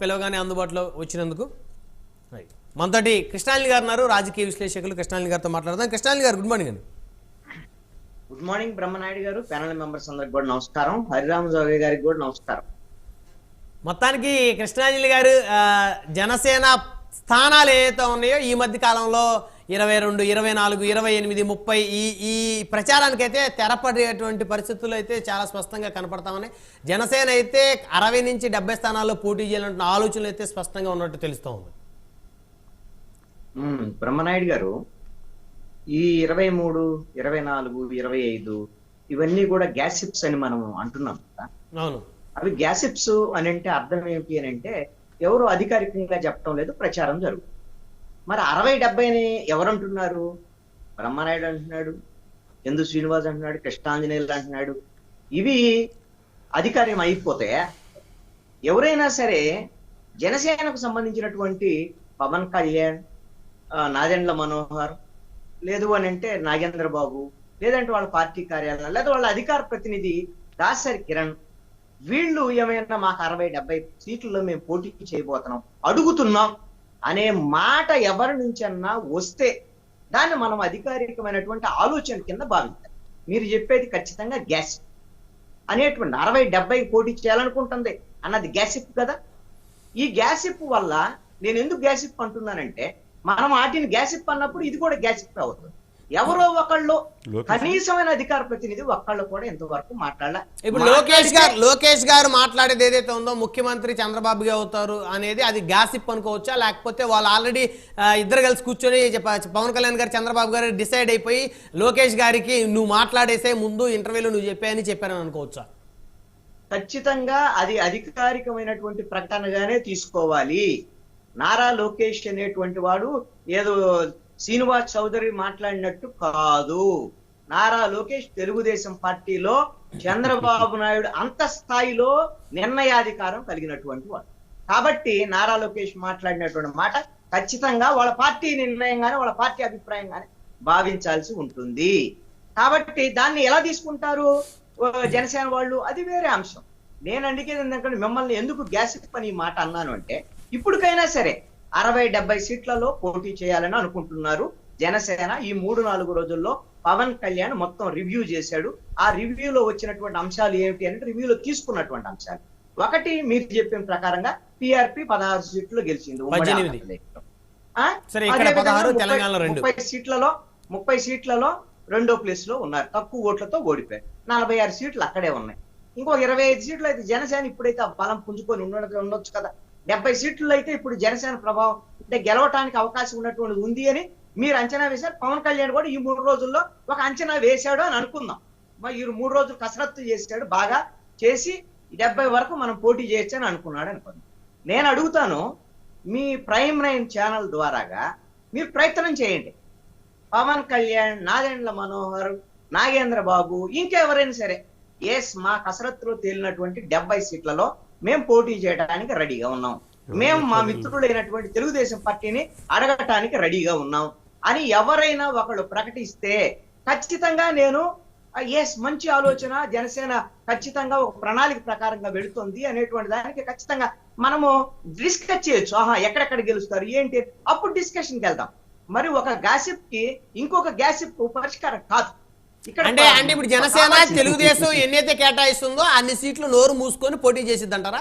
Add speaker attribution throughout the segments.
Speaker 1: పిలవగానే అందుబాటులో వచ్చినందుకు. రైట్. మనతోటి కృష్ణాలి గారు ఉన్నారు. రాజకీయ విశ్లేషకులు కృష్ణాలి గారితో మాట్లాడదాం. కృష్ణాలి గారు గుడ్ మార్నింగ్ అండి.
Speaker 2: గుడ్ మార్నింగ్ బ్రహ్మనాయుడు గారు ప్యానల్ మెంబర్స్ అందరికి కూడా నమస్కారం. హరిరామ జోగి గారికి కూడా నమస్కారం.
Speaker 1: మొత్తానికి కృష్ణాంజలి గారు జనసేన స్థానాలు ఏవైతే ఉన్నాయో ఈ మధ్య కాలంలో ఇరవై రెండు ఇరవై నాలుగు ఇరవై ఎనిమిది ముప్పై ఈ ఈ ప్రచారానికైతే తెరపడేటువంటి పరిస్థితులు అయితే చాలా స్పష్టంగా కనపడతా ఉన్నాయి. జనసేన అయితే అరవై నుంచి డెబ్బై స్థానాల్లో పోటీ చేయాలంటున్న ఆలోచనలు అయితే స్పష్టంగా ఉన్నట్టు తెలుస్తూ ఉంది.
Speaker 2: బ్రహ్మనాయుడు గారు ఈ ఇరవై మూడు ఇరవై నాలుగు ఇరవై ఐదు ఇవన్నీ కూడా గ్యాసిప్స్ అని మనం అంటున్నాం కదా.
Speaker 1: అవును.
Speaker 2: అవి గ్యాసిప్స్ అని అంటే అర్థం ఏమిటి అని అంటే ఎవరు అధికారికంగా చెప్పడం లేదు ప్రచారం జరుగుతుంది. మరి అరవై డెబ్బైని ఎవరంటున్నారు? బ్రహ్మనాయుడు అంటున్నాడు ఎందు శ్రీనివాస్ అంటున్నాడు కృష్ణాంజనేయులు అంటున్నాడు. ఇవి అధికారం అయిపోతే ఎవరైనా సరే జనసేనకు సంబంధించినటువంటి పవన్ కళ్యాణ్ నాదెండ్ల మనోహర్ లేదు అని అంటే నాగేంద్ర బాబు లేదంటే వాళ్ళ పార్టీ కార్యాలయం లేదా వాళ్ళ అధికార ప్రతినిధి దాసరి కిరణ్ వీళ్ళు ఏమైనా మాకు అరవై డెబ్బై సీట్లలో మేము పోటీ చేయబోతున్నాం అడుగుతున్నాం. అనే మాట ఎవరి నుంచన్నా వస్తే దాన్ని మనం అధికారికమైనటువంటి ఆలోచన కింద భావించాలి. మీరు చెప్పేది ఖచ్చితంగా గ్యాస్. అనేటువంటి అరవై డెబ్బై పోటీ చేయాలనుకుంటుంది అన్నది గ్యాసిప్ కదా? ఈ గ్యాసిప్ వల్ల నేను ఎందుకు గ్యాసిప్ అంటున్నానంటే మనం వాటిని గ్యాసిప్ అన్నప్పుడు ఇది కూడా గ్యాసిప్ అవుతుంది. ఎవరో ఒకళ్ళు. కనీసమైన అధికార ప్రతినిధి ఒక్కళ్ళు కూడా ఇంతవరకు మాట్లాడాల.
Speaker 1: ఇప్పుడు లోకేష్ గారు లోకేష్ గారు మాట్లాడేది ఏదైతే ఉందో ముఖ్యమంత్రి చంద్రబాబుగా అవుతారు అనేది అది గాసిప్ అనుకోవచ్చా? లేకపోతే వాళ్ళు ఆల్రెడీ ఇద్దరు కలిసి కూర్చొని చెప్ప- పవన్ కళ్యాణ్ గారు చంద్రబాబు గారు డిసైడ్ అయిపోయి లోకేష్ గారికి నువ్వు మాట్లాడేసే ముందు ఇంటర్వ్యూలో నువ్వు చెప్పాయని చెప్పారని అనుకోవచ్చా?
Speaker 2: ఖచ్చితంగా అది అధికారికమైనటువంటి ప్రకటనగానే తీసుకోవాలి. నారా లోకేష్ అనేటువంటి వాడు ఏదో శ్రీనివాస్ చౌదరి మాట్లాడినట్టు కాదు. నారా లోకేష్ తెలుగుదేశం పార్టీలో చంద్రబాబు నాయుడు అంత స్థాయిలో నిర్ణయాధికారం కలిగినటువంటి వాడు. కాబట్టి నారా లోకేష్ మాట్లాడినటువంటి మాట ఖచ్చితంగా వాళ్ళ పార్టీ నిర్ణయంగానే వాళ్ళ పార్టీ అభిప్రాయంగానే భావించాల్సి ఉంటుంది. కాబట్టి దాన్ని ఎలా తీసుకుంటారు? ఓ జనసేన వాళ్ళు అది వేరే అంశం. నేను అందుకే ఏంటంటే మిమ్మల్ని ఎందుకు గ్యాస్ పని ఈ మాట అన్నాను అంటే ఇప్పటికైనా సరే అరవై డెబ్బై సీట్లలో పోటీ చేయాలని అనుకుంటున్నారు. జనసేన ఈ మూడు నాలుగు రోజుల్లో పవన్ కళ్యాణ్ మొత్తం రివ్యూ చేశాడు. ఆ రివ్యూలో వచ్చినటువంటి అంశాలు ఏమిటి అంటే రివ్యూలో తీసుకున్నటువంటి అంశాలు. ఒకటి మీరు చెప్పిన ప్రకారంగా పిఆర్పి పదహారు సీట్లు గెలిచింది ఉమ్మడి
Speaker 1: పద్దెనిమిది.
Speaker 2: ఆంధ్రప్రదేశ్లో. ఆ?
Speaker 1: సరే, ఇక్కడ
Speaker 2: అదేవిధంగా
Speaker 1: 16,
Speaker 2: ముప్పై- సీట్లలో ముప్పై సీట్లలో రెండో ప్లేస్లో ఉన్నారు. తక్కువ ఓట్లతో ఓడిపోయారు. నలభై ఆరు సీట్లు అక్కడే ఉన్నాయి. ఇంకో ఇరవై ఐదు సీట్లు అయితే జనసేన ఇప్పుడైతే ఆ బలం పుంజుకొని ఉండడం ఉండొచ్చు కదా. డెబ్బై సీట్లు అయితే ఇప్పుడు జనసేన ప్రభావం అంటే గెలవటానికి అవకాశం ఉన్నటువంటి ఉంది అని మీరు అంచనా వేశారు. పవన్ కళ్యాణ్ కూడా ఈ మూడు రోజుల్లో ఒక అంచనా వేశాడు అని అనుకుందాం. మరి ఈ మూడు రోజులు కసరత్తు చేశాడు బాగా చేసి డెబ్బై వరకు మనం పోటీ చేయొచ్చు అని అనుకున్నాడు అనుకుందాం నేను అడుగుతాను మీ ప్రైమ్ నైన్ ఛానల్ ద్వారాగా మీరు ప్రయత్నం చేయండి. పవన్ కళ్యాణ్ నాగేంద్ర మనోహర్ నాగేంద్ర బాబు ఇంకెవరైనా సరే ఎస్ మా కసరత్తులో తేలినటువంటి డెబ్బై సీట్లలో మేము పోటీ చేయడానికి రెడీగా ఉన్నాం. మేము మా మిత్రుడైనటువంటి తెలుగుదేశం పార్టీని అడగటానికి రెడీగా ఉన్నాం. అని ఎవరైనా ఒకళ్ళు ప్రకటిస్తే ఖచ్చితంగా నేను ఎస్ మంచి ఆలోచన జనసేన ఖచ్చితంగా ఒక ప్రణాళిక ప్రకారంగా వెళుతుంది అనేటువంటి దానికి ఖచ్చితంగా మనము డిస్కస్ చేయొచ్చు. ఆహా ఎక్కడెక్కడ గెలుస్తారు ఏంటి? అప్పుడు డిస్కషన్కి వెళ్దాం. మరి ఒక గ్యాసిప్కి ఇంకొక గ్యాసిప్ పరిష్కారం కాదు.
Speaker 1: అంటే అంటే ఇప్పుడు జనసేన తెలుగుదేశం ఎన్నైతే కేటాయిస్తుందో అన్ని సీట్లు నోరు మూసుకొని పోటీ చేసిద్దంటారా?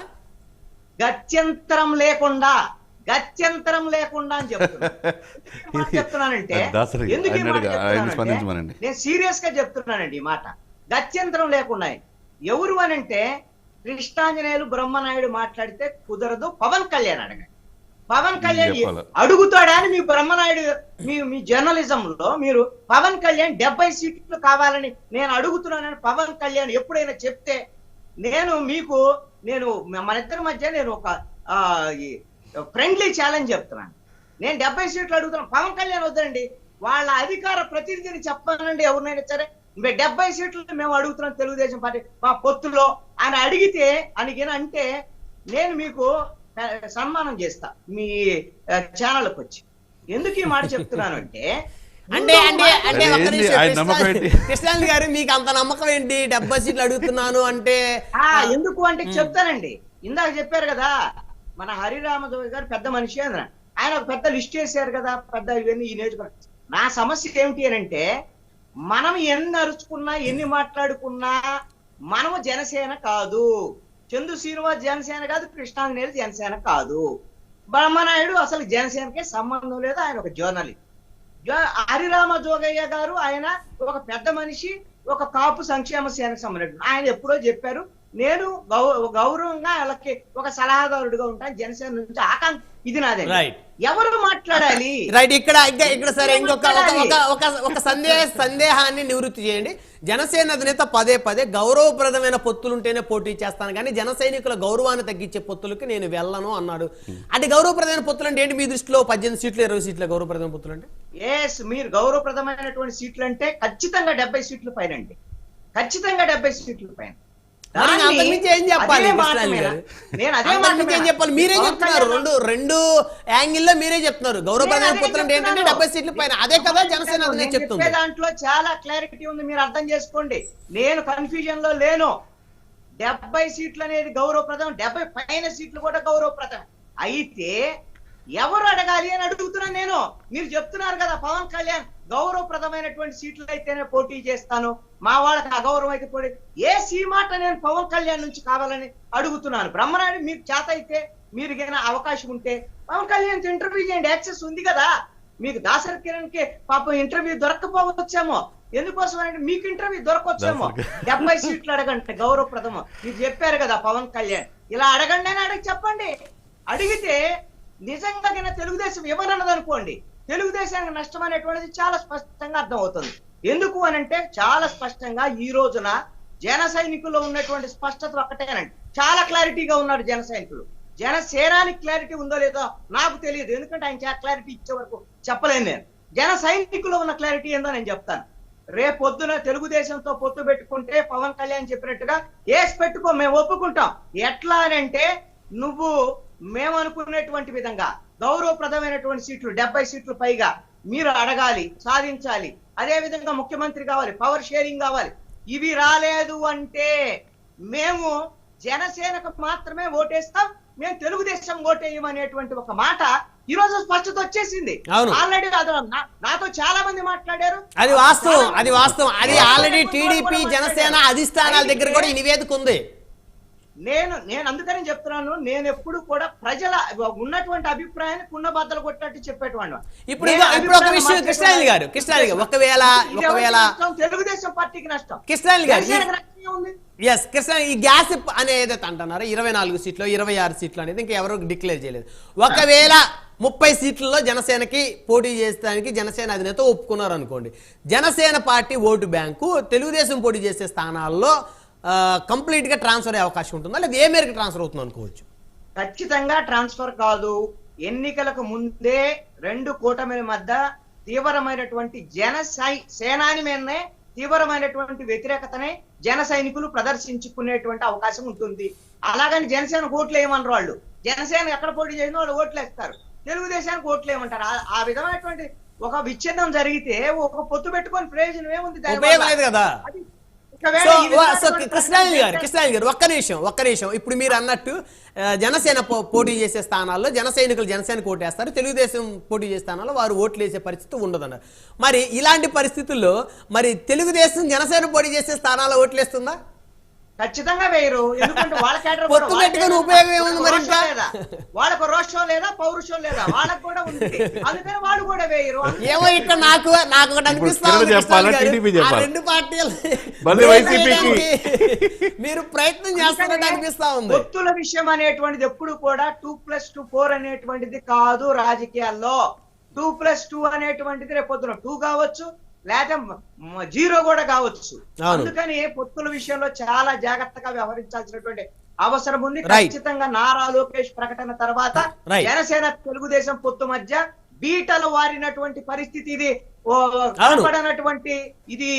Speaker 2: గత్యంతరం లేకుండా గత్యంతరం లేకుండా అని చెప్తున్నా. చెప్తున్నానంటే ఎందుకు. నేను సీరియస్గా చెప్తున్నానండి ఈ మాట. గత్యంతరం లేకుండా ఎవరు అనంటే కృష్ణాంజనేయులు బ్రహ్మనాయుడు మాట్లాడితే కుదరదు పవన్ కళ్యాణ్ అడగండి. పవన్ కళ్యాణ్
Speaker 3: చెప్పాలా?
Speaker 2: అడుగుతాడా అని మీ బ్రహ్మనాయుడు మీ మీ జర్నలిజం లో మీరు పవన్ కళ్యాణ్ డెబ్బై సీట్లు కావాలని నేను అడుగుతున్నానని పవన్ కళ్యాణ్ ఎప్పుడైనా చెప్తే నేను మీకు నేను మన ఇద్దరి మధ్య నేను ఒక ఫ్రెండ్లీ ఛాలెంజ్ చెప్తున్నాను. నేను డెబ్బై సీట్లు అడుగుతున్నాను పవన్ కళ్యాణ్ వద్దండి. వాళ్ళ అధికార ప్రతినిధిని చెప్పానండి ఎవరినైనా సరే. డెబ్బై సీట్లు మేము అడుగుతున్నాం తెలుగుదేశం పార్టీ మా పొత్తులో ఆయన అడిగితే అని అంటే నేను మీకు సన్మానం చేస్తా మీ ఛానల్కి వచ్చి ఎందుకు ఈ మాట చెప్తున్నాను అంటే
Speaker 1: అంటే అంటే అంటే గారు మీకు అంత నమ్మకం ఏంటి? డెబ్బై సీట్లు అడుగుతున్నాను అంటే
Speaker 2: ఆ ఎందుకు అంటే చెప్తానండి. ఇందాక చెప్పారు కదా మన హరిరామదేవి గారు పెద్ద మనిషి అని. ఆయన ఒక పెద్ద లిస్ట్ చేశారు కదా పెద్ద ఇవన్నీ ఈ నియోజకవర్గం. నా సమస్య ఏమిటి అని అంటే మనం ఎన్ని అరుచుకున్నా ఎన్ని మాట్లాడుకున్నా మనము జనసేన కాదు. చందు శ్రీనివాస్ జనసేన కాదు కృష్ణాంజనేయులు జనసేన కాదు. బ్రహ్మనాయుడు అసలు జనసేనకే సంబంధం లేదు ఆయన ఒక జర్నలిస్ట్. జో- హరిరామ జోగయ్య గారు ఆయన ఒక పెద్ద మనిషి ఒక కాపు సంక్షేమ సేనకు సంబంధించిన ఆయన ఎప్పుడో చెప్పారు నేను గౌ- గౌరవంగా వాళ్ళకి ఒక సలహాదారుడిగా ఉంటాను జనసేన నుంచి ఆకాంక్ష ఇది నాదే.
Speaker 1: రైట్
Speaker 2: ఎవరు మాట్లాడాలి?
Speaker 1: రైట్ ఇక్కడ ఇంకా ఇక్కడ సరే ఇంకొక ఒక సందేహ సందేహాన్ని నివృత్తి చేయండి. జనసేన అధినేత పదే పదే గౌరవప్రదమైన పొత్తులుంటేనే పోటీ చేస్తాను. కానీ జన సైనికుల గౌరవాన్ని తగ్గించే పొత్తులకి నేను వెళ్ళను అన్నాడు. అంటే గౌరవప్రదమైన పొత్తులు అంటే ఏంటి మీ దృష్టిలో? పద్దెనిమిది సీట్లు ఇరవై సీట్ల గౌరవప్రదమైన పొత్తులు అంటే
Speaker 2: ఎస్ మీరు గౌరవప్రదమైనటువంటి సీట్లు అంటే ఖచ్చితంగా డెబ్బై సీట్ల పైన అండి. ఖచ్చితంగా డెబ్బై సీట్ల పైన.
Speaker 1: చెప్పాలి మీరే చెప్తున్నారు? రెండు రెండు యాంగిల్లో మీరే చెప్తున్నారు. గౌరవప్రదమైన అంటే ఏంటంటే. డెబ్బై సీట్ల పైన. అదే కదా జనసేన చెప్తుంది.
Speaker 2: దాంట్లో చాలా క్లారిటీ ఉంది. మీరు అర్థం చేసుకోండి. నేను కన్ఫ్యూజన్లో లేను. డెబ్బై సీట్లు అనేది గౌరవప్రదం డెబ్బై పైన సీట్లు కూడా గౌరవప్రదం అయితే ఎవరు అడగాలి అని అడుగుతున్నాను నేను. మీరు చెప్తున్నారు కదా పవన్ కళ్యాణ్. గౌరవప్రదమైనటువంటి సీట్లు అయితేనే పోటీ చేస్తాను. మా వాళ్ళకి అగౌరవం అయితే పోటీ ఏ సీమాట నేను పవన్ కళ్యాణ్ నుంచి కావాలని అడుగుతున్నాను. బ్రహ్మనాయుడు మీకు చేత అయితే మీరు గన అవకాశం ఉంటే పవన్ కళ్యాణ్ ఇంటర్వ్యూ చేయండి. యాక్సెస్ ఉంది కదా. మీకు దాసరి కిరణ్కి పాపం ఇంటర్వ్యూ దొరకపోవచ్చేమో. ఎందుకోసం అంటే మీకు ఇంటర్వ్యూ దొరకొచ్చేమో. డెబ్బై సీట్లు అడగండి గౌరవప్రదము. మీరు చెప్పారు కదా పవన్ కళ్యాణ్. ఇలా అడగండి అని అడిగి చెప్పండి. అడిగితే నిజంగా తెలుగుదేశం ఇవ్వనన్నది అనుకోండి తెలుగుదేశానికి నష్టం అనేటువంటిది చాలా స్పష్టంగా అర్థమవుతుంది. ఎందుకు అని అంటే చాలా స్పష్టంగా ఈ రోజున జన సైనికుల్లో ఉన్నటువంటి స్పష్టత ఒక్కటేనండి. చాలా క్లారిటీగా ఉన్నారు జన సైనికులు. జనసేనానికి క్లారిటీ ఉందో లేదో నాకు తెలియదు. ఎందుకంటే ఆయన చాలా క్లారిటీ ఇచ్చే వరకు చెప్పలేను నేను. జన సైనికులు ఉన్న క్లారిటీ ఏందో నేను చెప్తాను. రేపొద్దున తెలుగుదేశంతో పొత్తు పెట్టుకుంటే పవన్ కళ్యాణ్ చెప్పినట్టుగా ఏసి పెట్టుకో మేము ఒప్పుకుంటాం. ఎట్లా అని అంటే నువ్వు మేము అనుకునేటువంటి విధంగా గౌరవప్రదమైనటువంటి సీట్లు డెబ్బై సీట్లు పైగా మీరు అడగాలి సాధించాలి. అదే విధంగా ముఖ్యమంత్రి కావాలి పవర్ షేరింగ్ కావాలి. ఇవి రాలేదు అంటే మేము జనసేనకు మాత్రమే ఓటేస్తాం మేము తెలుగుదేశం ఓటేయమనేటువంటి ఒక మాట ఈ రోజు స్పష్టత వచ్చేసింది. ఆల్రెడీ నాతో చాలా మంది మాట్లాడారు.
Speaker 1: అది వాస్తవం అది వాస్తవం. అది ఆల్రెడీ టీడీపీ జనసేన అధిష్టానాల దగ్గర కూడా ఈ నివేదిక ఉంది.
Speaker 2: నేను నేను అందుకని చెప్తున్నాను నేను ఎప్పుడు కూడా ప్రజల ఉన్నటువంటి అభిప్రాయాన్ని కుండ బద్దలు కొట్టినట్టు చెప్పేటువంటి
Speaker 1: ఇప్పుడు ఇప్పుడు ఒక విషయం కృష్ణాలి గారు కృష్ణాలి గారు ఒకవేళ ఒకవేళ
Speaker 2: తెలుగుదేశం పార్టీకి నష్టం.
Speaker 1: కృష్ణాలి గారు ఎస్ కృష్ణ ఈ గ్యాస్ అని ఏదైతే అంటున్నారో ఇరవై నాలుగు సీట్లు ఇరవై ఆరు సీట్లు అనేది ఇంకా ఎవరు డిక్లేర్ చేయలేదు. ఒకవేళ ముప్పై సీట్లలో జనసేనకి పోటీ చేసడానికి జనసేన అధినేత ఒప్పుకున్నారు అనుకోండి. Janasena party vote bank Telugu Desam పోటీ చేసే స్థానాల్లో ఆ, complete గా ట్రాన్స్ఫర్ అయ్యే అవకాశం ఉంటుందా? లేదా ఏ మేరకు ట్రాన్స్ఫర్ అవుతుంది అనుకోవచ్చు.
Speaker 2: ఖచ్చితంగా ట్రాన్స్ఫర్ కాదు. ఎన్నికలకు ముందే రెండు కూటమిల మధ్య తీవ్రమైనటువంటి జన సై- సేనాని మీదనే తీవ్రమైనటువంటి వ్యతిరేకతనే జన సైనికులు ప్రదర్శించుకునేటువంటి అవకాశం ఉంటుంది. అలాగని జనసేన ఓట్లు వేయమన్నారు వాళ్ళు. జనసేన ఎక్కడ పోటీ చేసిన వాళ్ళు ఓట్లు వేస్తారు. తెలుగుదేశానికి ఓట్లు వేయమంటారు. ఆ- విధమైనటువంటి ఒక విచ్ఛేదం జరిగితే ఒక పొత్తు పెట్టుకొని ప్రయోజనం ఏముంది
Speaker 1: కదా. సో కృష్ణాని గారు గారు ఒక్క నిమిషం ఒక్క నిమిషం. ఇప్పుడు మీరు అన్నట్టు జనసేన పోటీ చేసే స్థానాల్లో జన సైనికులు జనసేన ఓటేస్తారు. తెలుగుదేశం పోటీ చేసే స్థానాల్లో వారు ఓట్లు వేసే పరిస్థితి ఉండదన్నారు. మరి ఇలాంటి పరిస్థితుల్లో మరి తెలుగుదేశం జనసేన పోటీ చేసే స్థానాల్లో ఓట్లు వేస్తుందా
Speaker 2: ఖచ్చితంగా వేయరు. ఎందుకంటే వాళ్ళ కేటర్
Speaker 1: పొత్తు పెట్టుకొని ఉపయోగం ఏముంది మరి ఇంకా?
Speaker 2: లేదా? వాళ్ళకు రోషం లేదా పౌరుషం లేదా? వాళ్ళకు కూడా ఉంది. అందుకని వాళ్ళు కూడా వేయరు.
Speaker 1: ఏమో ఇక్కడ నాకు నాకు ఒకటి? రెండు పార్టీలు. మీరు ప్రయత్నం చేస్తున్నట్టు అనిపిస్తా ఉంది.
Speaker 2: పొత్తుల విషయం అనేటువంటిది ఎప్పుడు కూడా టూ ప్లస్ టూ ఫోర్ అనేటువంటిది కాదు రాజకీయాల్లో. టూ ప్లస్ టూ అనేటువంటిది రేపు పొద్దున టూ కావచ్చు మ- జీరో కూడా కావచ్చు. అందుకని పొత్తుల విషయంలో చాలా జాగ్రత్తగా వ్యవహరించాల్సినటువంటి అవసరం ఉంది. ఖచ్చితంగా నారా లోకేష్ ప్రకటన తర్వాత. జనసేన తెలుగుదేశం పొత్తు మధ్య బీటలు వారినటువంటి పరిస్థితి ఇది. కనపడనటువంటి ఇది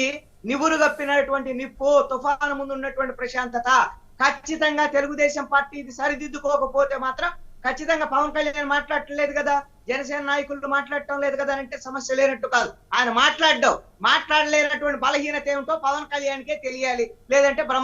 Speaker 2: నివురు గప్పినటువంటి నిప్పు తుఫాను ముందు ఉన్నటువంటి ప్రశాంతత ఖచ్చితంగా తెలుగుదేశం పార్టీ ఇది సరిదిద్దుకోకపోతే మాత్రం ఖచ్చితంగా పవన్ కళ్యాణ్ మాట్లాడటం కదా జనసేన నాయకులు మాట్లాడటం లేదు కదా అంటే సమస్య లేనట్టు కాదు. ఆయన మాట్లాడడం మాట్లాడలేనటువంటి బలహీనత ఏమిటో పవన్ కళ్యాణ్కే తెలియాలి. లేదంటే